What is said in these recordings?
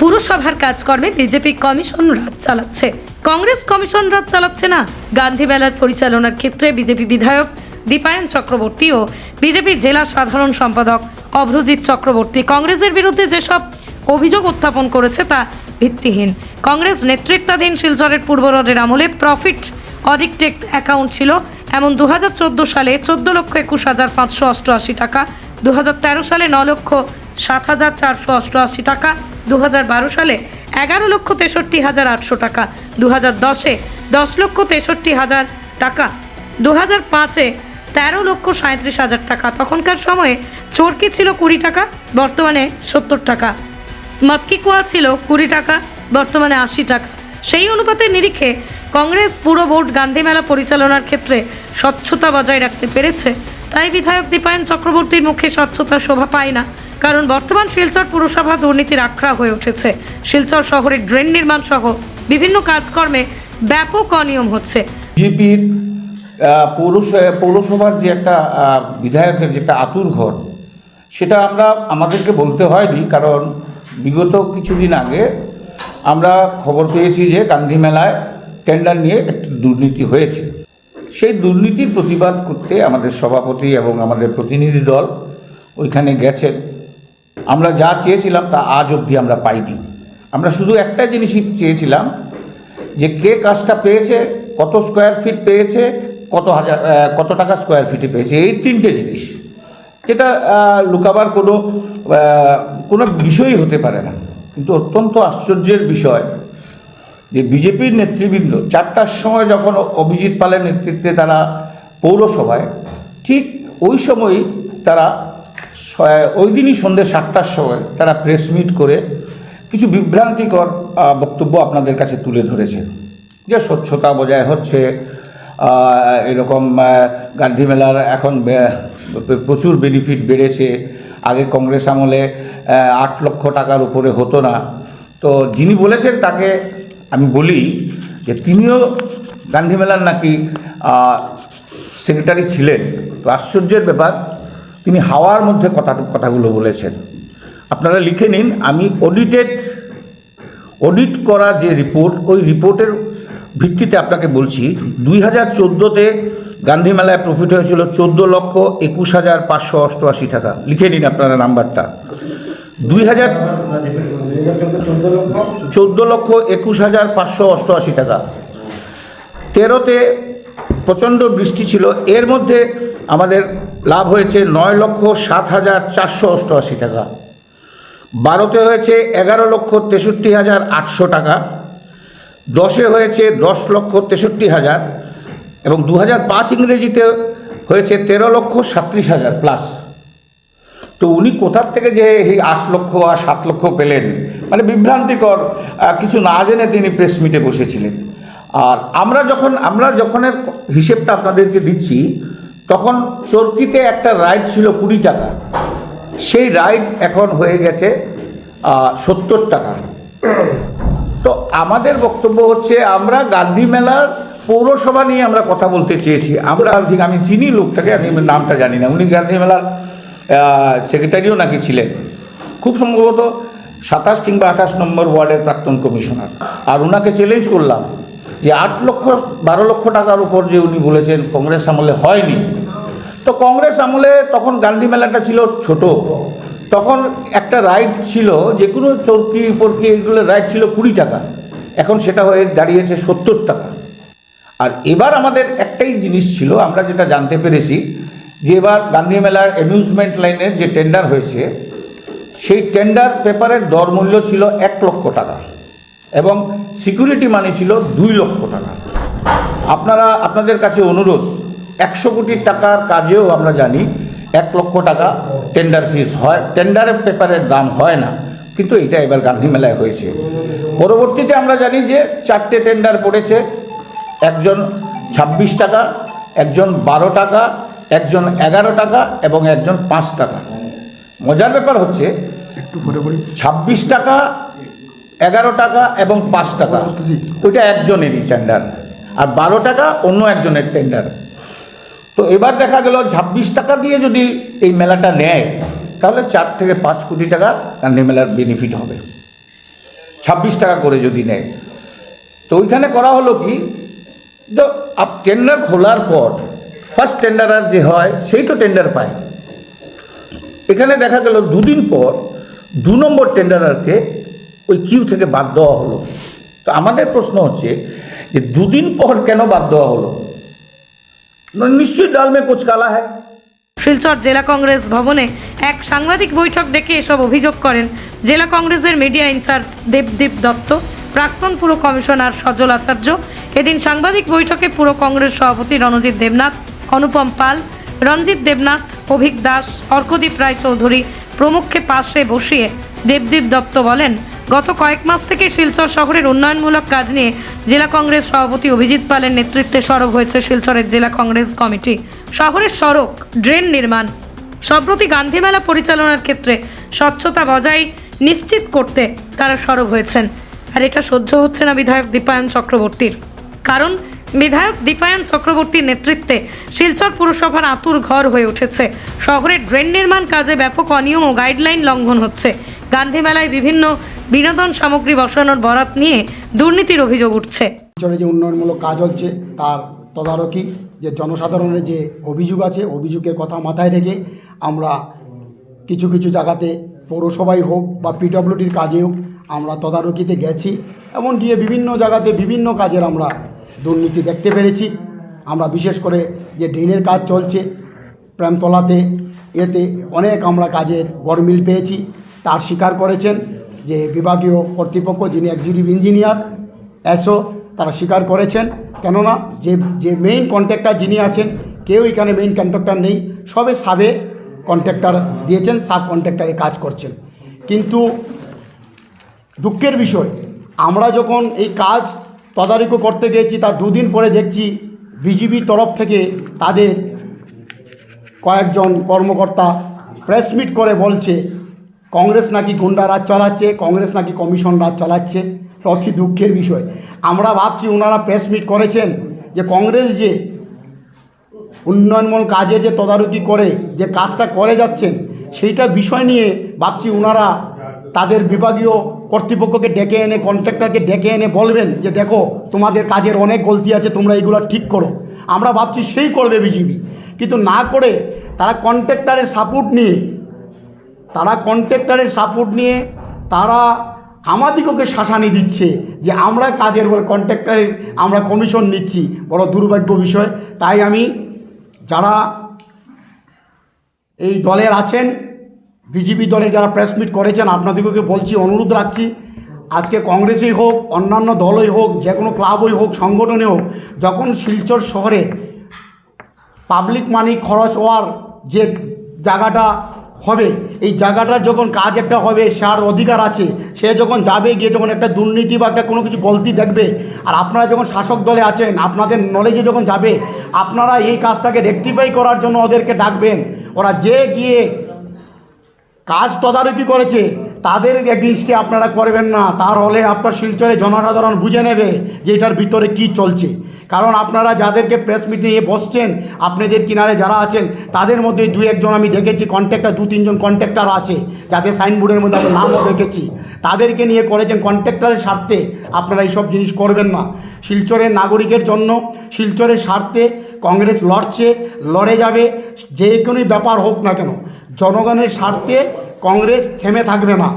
পুরসভার কাজকর্মে BJP commission রাজ চালাচ্ছে। কংগ্রেস কমিশন রাজ চালাচ্ছে না। গান্ধী মেলার পরিচালনার ক্ষেত্রে বিজেপি বিধায়ক দীপায়ন চক্রবর্তী ও বিজেপি জেলা সাধারণ সম্পাদক অভ্রজিৎ চক্রবর্তী কংগ্রেসের বিরুদ্ধে যেসব অভিযোগ উত্থাপন করেছে তা ভিত্তিহীন। কংগ্রেস নেতৃত্বাধীন শিলচরের পূর্ব রোডের আমলে প্রফিট অডিক্টেক অ্যাকাউন্ট ছিল। এমন দু হাজার চোদ্দ সালে চোদ্দ লক্ষ একুশ হাজার পাঁচশো অষ্টআশি টাকা দু হাজার তেরো সালে ন লক্ষ সাত হাজার চারশো অষ্টআশি টাকা দু হাজার বারো সালে এগারো লক্ষ তেষট্টি হাজার আটশো টাকা দু হাজার দশে দশ লক্ষ তেষট্টি হাজার টাকা দু হাজার পাঁচে তেরো লক্ষ সাঁত্রিশ হাজার টাকা। তখনকার সময়ে চরকি ছিল কুড়ি টাকা, বর্তমানে সত্তর টাকা। মতকি কুয়া ছিল কুড়ি টাকা, বর্তমানে আশি টাকা। সেই অনুপাতের নিরিখে কংগ্রেস পুরো বোর্ড গান্ধী মেলা পরিচালনার ক্ষেত্রে স্বচ্ছতা বজায় রাখতে পেরেছে। তাই বিধায়ক দীপায়ন চক্রবর্তীর মুখে স্বচ্ছতা শোভা পায় না। কারণ বর্তমান শিলচর পুরসভা দুর্নীতির আখড়া হয়ে উঠেছে। শিলচর শহরের ড্রেন নির্মাণ সহ বিভিন্ন কাজকর্মে ব্যাপক অনিয়ম হচ্ছে। বিজেপির পৌরস পৌরসভার যে একটা বিধায়কের যেটা আতুর ঘর, সেটা আমরা, আমাদেরকে বলতে হয়নি, কারণ বিগত কিছুদিন আগে আমরা খবর পেয়েছি যে গান্ধী মেলায় টেন্ডার নিয়ে একটি দুর্নীতি হয়েছে। সেই দুর্নীতির প্রতিবাদ করতে আমাদের সভাপতি এবং আমাদের প্রতিনিধি দল ওইখানে গেছেন। আমরা যা চেয়েছিলাম তা আজ অবধি আমরা পাইনি। আমরা শুধু একটা জিনিসই চেয়েছিলাম যে কে কাজটা পেয়েছে, কত স্কোয়ার ফিট পেয়েছে, কত হাজার কত টাকা স্কোয়ার ফিটে পেয়েছে, এই তিনটে জিনিস। যেটা লুকাবার কোনো কোনো বিষয়ই হতে পারে না। কিন্তু অত্যন্ত আশ্চর্যের বিষয় যে বিজেপির নেতৃবৃন্দ চারটার সময় যখন অভিজিৎ পালের নেতৃত্বে তারা পৌরসভায়, ঠিক ওই সময়ই তারা ওই দিনই সন্ধ্যে সাতটার সময় তারা প্রেস মিট করে কিছু বিভ্রান্তিকর বক্তব্য আপনাদের কাছে তুলে ধরেছে। যে স্বচ্ছতা বজায় হচ্ছে এরকম গান্ধী মেলার এখন প্রচুর বেনিফিট বেড়েছে। আগে কংগ্রেস আমলে আট লক্ষ টাকার উপরে হতো না। তো যিনি বলেছেন তাকে আমি বলি যে তিনিও গান্ধী মেলার নাকি সেক্রেটারি ছিলেন। তো আশ্চর্যের ব্যাপার তিনি হাওয়ার মধ্যে কথা, কথাগুলো বলেছেন। আপনারা লিখে নিন, আমি অডিটেড অডিট করা যে রিপোর্ট ওই রিপোর্টের ভিত্তিতে আপনাকে বলছি, দুই হাজার চোদ্দোতে গান্ধী মেলায় প্রফিট হয়েছিল চোদ্দ লক্ষ একুশ হাজার পাঁচশো অষ্টআশি টাকা। লিখে নিন আপনারা নাম্বারটা। দুই হাজার চোদ্দ লক্ষ একুশ হাজার পাঁচশো অষ্টআশি টাকা। তেরোতে প্রচণ্ড বৃষ্টি ছিল। এর মধ্যে আমাদের লাভ হয়েছে নয় লক্ষ সাত হাজার চারশো অষ্টআশি টাকা। বারোতে হয়েছে এগারো লক্ষ তেষট্টি হাজার আটশো টাকা। দশে হয়েছে দশ লক্ষ তেষট্টি হাজার এবং দু হাজার পাঁচ ইংরেজিতে হয়েছে তেরো লক্ষ সাতত্রিশ হাজার প্লাস তো উনি কোথার থেকে যে এই আট লক্ষ আর সাত লক্ষ পেলেন? মানে বিভ্রান্তিকর কিছু না জেনে তিনি প্রেস মিটে বসেছিলেন। আর আমরা যখন, আমরা যখনের হিসেবটা আপনাদেরকে দিচ্ছি, তখন চরকিতে একটা রাইড ছিল কুড়ি টাকা। সেই রাইড এখন হয়ে গেছে সত্তর টাকা। তো আমাদের বক্তব্য হচ্ছে, আমরা গান্ধী মেলার পৌরসভা নিয়ে আমরা কথা বলতে চেয়েছি। আমরা ঠিক, আমি চিনি লোকটাকে, আমি নামটা জানি না। উনি গান্ধী মেলার সেক্রেটারিও নাকি ছিলেন। খুব সম্ভবত সাতাশ কিংবা আঠাশ নম্বর ওয়ার্ডের প্রাক্তন কমিশনার। আর ওনাকে চ্যালেঞ্জ করলাম। যে আট লক্ষ, বারো লক্ষ টাকার উপর যে উনি বলেছেন কংগ্রেস আমলে হয়নি। তো কংগ্রেস আমলে তখন গান্ধী মেলাটা ছিল ছোট। তখন একটা রাইড ছিল, যে কোনো চৌকি, পরকি, এগুলো রাইড ছিল কুড়ি টাকা। এখন সেটা হয়ে দাঁড়িয়েছে সত্তর টাকা। আর এবার আমাদের একটাই জিনিস ছিল, আমরা যেটা জানতে পেরেছি, যে এবার গান্ধী মেলার অ্যামিউজমেন্ট লাইনের যে টেন্ডার হয়েছে, সেই টেন্ডার পেপারের দর মূল্য ছিল এক লক্ষ টাকা। এবং সিকিউরিটি মানি ছিল দুই লক্ষ টাকা। আপনারা আপনাদের কাছে অনুরোধ একশো কোটি টাকার কাজেও আমরা জানি এক লক্ষ টাকা টেন্ডার ফিস হয় টেন্ডারের পেপারের দাম হয় না কিন্তু এটা এবার গান্ধী মেলায় হয়েছে। পরবর্তীতে আমরা জানি যে চারটে টেন্ডার পড়েছে একজন ছাব্বিশ টাকা একজন বারো টাকা একজন এগারো টাকা এবং একজন পাঁচ টাকা। মজার ব্যাপার হচ্ছে একটু বলি। ছাব্বিশ টাকা এগারো টাকা এবং পাঁচ টাকা। ওইটা একজনেরই টেন্ডার আর বারো টাকা অন্য একজনের টেন্ডার তো এবার দেখা গেল ছাব্বিশ টাকা দিয়ে যদি এই মেলাটা নেয় তাহলে চার থেকে পাঁচ কোটি টাকা গান্ধী মেলার বেনিফিট হবে। ছাব্বিশ টাকা করে যদি নেয়। তো ওইখানে করা হলো কি তো আপ টেন্ডার খোলার পর ফার্স্ট টেন্ডারার যে হয় সেই তো টেন্ডার পায়। এখানে দেখা গেল দুদিন পর দু নম্বর টেন্ডারারকে ওই কিউ থেকে বাদ দেওয়া হলো। তো আমাদের প্রশ্ন হচ্ছে যে দুদিন পর কেন বাদ দেওয়া হলো? নিশ্চয়ই ডাল মে কুচ কালা শিলচর জেলা কংগ্রেস ভবনে এক সাংবাদিক বৈঠক ডেকে এসব অভিযোগ করেন। জেলা কংগ্রেসের মিডিয়া ইনচার্জ দেবদীপ দত্ত, প্রাক্তন পুর কমিশনার সজল আচার্য, এদিন সাংবাদিক বৈঠকে পুর কংগ্রেস সভাপতি রণজিৎ দেবনাথ, অনুপম পাল রঞ্জিত দেবনাথ, অভিক দাস, অর্কদীপ রায়চৌধুরী প্রমুখকে পাশে বসিয়ে দেবদীপ দত্ত বলেন গত কয়েক মাস থেকে শিলচর শহরের উন্নয়নমূলক কাজ নিয়ে জেলা কংগ্রেস সভাপতি অভিজিৎ পালের নেতৃত্বে সরব হয়েছে শিলচরের জেলা কংগ্রেস কমিটি। শহরের সড়ক, ড্রেন নির্মাণ, সম্প্রতি গান্ধী মেলা পরিচালনার ক্ষেত্রে স্বচ্ছতা বজায় নিশ্চিত করতে তারা সরব হয়েছেন। আর এটা সহ্য হচ্ছে না বিধায়ক দীপায়ন চক্রবর্তীর। কারণ বিধায়ক দীপায়ন চক্রবর্তীর নেতৃত্বে শিলচর পুরসভার আতুর ঘর হয়ে উঠেছে। শহরের ড্রেন নির্মাণ কাজে ব্যাপক অনিয়ম ও গাইডলাইন লঙ্ঘন হচ্ছে। গান্ধী মেলায় বিভিন্ন বিনোদন সামগ্রী বসানোর বরাত নিয়ে দুর্নীতির অভিযোগ উঠছে। যে উন্নয়নমূলক কাজ হচ্ছে, তার তদারকি, যে জনসাধারণের যে অভিযোগ আছে, অভিযোগের কথা মাথায় রেখে আমরা কিছু কিছু জায়গাতে পৌরসভাই হোক বা পিডব্লিউডির কাজে হোক, আমরা তদারকিতে গেছি। এমন গিয়ে বিভিন্ন জায়গাতে বিভিন্ন কাজের আমরা দুর্নীতি দেখতে পেরেছি। আমরা বিশেষ করে যে ড্রেনের কাজ চলছে, প্রেমতলাতে, এতে অনেক আমরা কাজের গরমিল পেয়েছি। তার স্বীকার করেছেন। যে বিভাগীয় কর্তৃপক্ষ যিনি এক্সিকিউটিভ ইঞ্জিনিয়ার এসও তারা স্বীকার করেছেন। কেননা যে যে মেইন কন্ট্রাক্টর যিনি আছেন, কেউ এখানে মেইন কন্ট্রাক্টর নেই। সবে সাবে কন্ট্রাক্টর দিয়েছেন সাব কন্ট্রাক্টরে কাজ করছেন। কিন্তু দুঃখের বিষয়, আমরা যখন এই কাজ তদারকি করতে গিয়েছি, তার দুদিন পরে দেখছি বিজিবির তরফ থেকে তাদের কয়েকজন কর্মকর্তা প্রেস মিট করে বলছে কংগ্রেস নাকি গুন্ডা রাজ চালাচ্ছে, কংগ্রেস নাকি কমিশন রাজ চালাচ্ছে অতি দুঃখের বিষয়। আমরা ভাবছি ওনারা প্রেস মিট করেছেন যে কংগ্রেস যে উন্নয়নমূলক কাজের যে তদারকি করে, যে কাজটা করে যাচ্ছেন, সেইটা বিষয় নিয়ে ভাবছি ওনারা তাদের বিভাগীয় কর্তৃপক্ষকে ডেকে এনে কন্ট্রাক্টরকে ডেকে এনে বলবেন যে দেখো, তোমাদের কাজের অনেক গলতি আছে, তোমরা এইগুলো ঠিক করো। আমরা ভাবছি সেই করবে বিজিবি কিন্তু না করে তারা কন্ট্রাক্টরের সাপোর্ট নিয়ে তারা কন্ট্রাক্টরের সাপোর্ট নিয়ে তারা আমাদিগকে শাসানি দিচ্ছে যে আমরা কাজের বলে কন্ট্রাক্টরের আমরা কমিশন নিচ্ছি। বড় দুর্ভাগ্য বিষয়। তাই আমি যারা এই দলের আছেন, বিজেপি দলের যারা প্রেস মিট করেছেন আপনাদেরকে বলছি, অনুরোধ রাখছি, আজকে কংগ্রেসই হোক, অন্যান্য দলই হোক যে কোনো ক্লাবই হোক সংগঠনে হোক, যখন শিলচর শহরে পাবলিক মানি খরচ হওয়ার যে জায়গাটা হবে। এই জায়গাটার যখন কাজ একটা হবে, সার অধিকার আছে। সে যখন যাবে, গিয়ে যখন একটা দুর্নীতি বা একটা কোনো কিছু গলতি দেখবে, আর আপনারা যখন শাসক দলে আছেন, আপনাদের নলেজে যখন যাবে, আপনারা এই কাজটাকে রেকটিফাই করার জন্য ওদেরকে ডাকবেন। ওরা যে গিয়ে কাজ তদারকি করেছে তাদের এগেনস্টে আপনারা করবেন না তার হলে আপনার শিলচরে জনসাধারণ বুঝে নেবে যে এটার ভিতরে কি চলছে। কারণ আপনারা যাদেরকে প্রেস মিট নিয়ে বসছেন, আপনাদের কিনারে যারা আছেন, তাদের মধ্যে দু একজন আমি দেখেছি কন্ট্রাক্টর দু তিনজন কন্ট্রাক্টর আছে, যাদের সাইনবোর্ডের মধ্যে আমি নামও দেখেছি। তাদেরকে নিয়ে করেছেন কন্ট্রাক্টরের স্বার্থে আপনারা এইসব জিনিস করবেন না। শিলচরের নাগরিকের জন্য, শিলচরের স্বার্থে কংগ্রেস লড়ছে, লড়ে যাবে, যে কোনো ব্যাপার হোক না কেন। জনগণের স্বার্থে কংগ্রেস থেমে থাকবে না।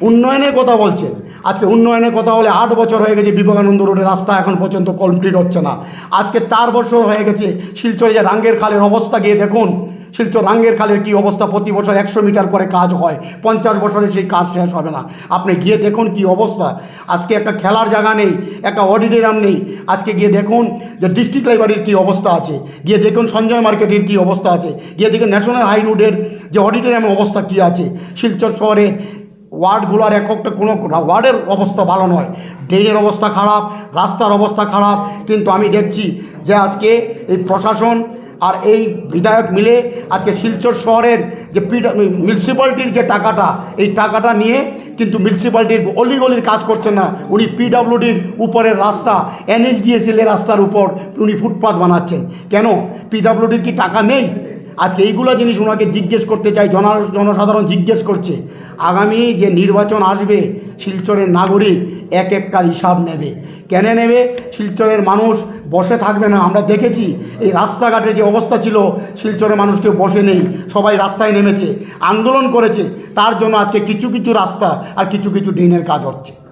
উন্নয়নের কথা বলছেন। আজকে উন্নয়নের কথা হলে আট বছর হয়ে গেছে বিবেকানন্দ রোডের রাস্তা এখন পর্যন্ত কমপ্লিট হচ্ছে না। আজকে চার বছর হয়ে গেছে শিলচরে যে রাঙ্গের খালের অবস্থা গিয়ে দেখুন শিলচর রাঙ্গের খালের কী অবস্থা? প্রতি বছর একশো মিটার করে কাজ হয়। পঞ্চাশ বছরে সেই কাজ শেষ হবে না। আপনি গিয়ে দেখুন কি অবস্থা। আজকে একটা খেলার জায়গা নেই, একটা অডিটোরিয়াম নেই। আজকে গিয়ে দেখুন যে ডিস্ট্রিক্ট লাইব্রেরির কী অবস্থা আছে। গিয়ে দেখুন সঞ্জয় মার্কেটের কী অবস্থা আছে। গিয়ে দেখুন ন্যাশনাল হাই রোডের যে অডিটোরিয়ামের অবস্থা কী আছে। শিলচর শহরের ওয়ার্ডগুলোর এক একটা কোনো ওয়ার্ডের অবস্থা ভালো নয়। ড্রেনের অবস্থা খারাপ, রাস্তার অবস্থা খারাপ। কিন্তু আমি দেখছি যে আজকে এই প্রশাসন আর এই বিধায়ক মিলে আজকে শিলচর শহরের যে মিউনিসিপ্যালিটির যে টাকাটা, এই টাকাটা নিয়ে কিন্তু মিউনিসিপ্যালিটির অলিগলির কাজ করছেন না। উনি পিডাব্লিউডির উপরের রাস্তা এনএইচডিএসএল এর রাস্তার উপর উনি ফুটপাথ বানাচ্ছেন। কেন? পিডাব্লিউডির কি টাকা নেই? আজকে এইগুলো জিনিস ওনাকে জিজ্ঞেস করতে চাই, জন জনসাধারণ জিজ্ঞেস করছে। আগামী যে নির্বাচন আসবে, শিলচরের নাগরিক এক একটার হিসাব নেবে। কেন নেবে? শিলচরের মানুষ বসে থাকবে না। আমরা দেখেছি এই রাস্তাঘাটের যে অবস্থা ছিল, শিলচরের মানুষ কেউ বসে নেই। সবাই রাস্তায় নেমেছে, আন্দোলন করেছে। তার জন্য আজকে কিছু কিছু রাস্তা আর কিছু কিছু ড্রেনের কাজ হচ্ছে।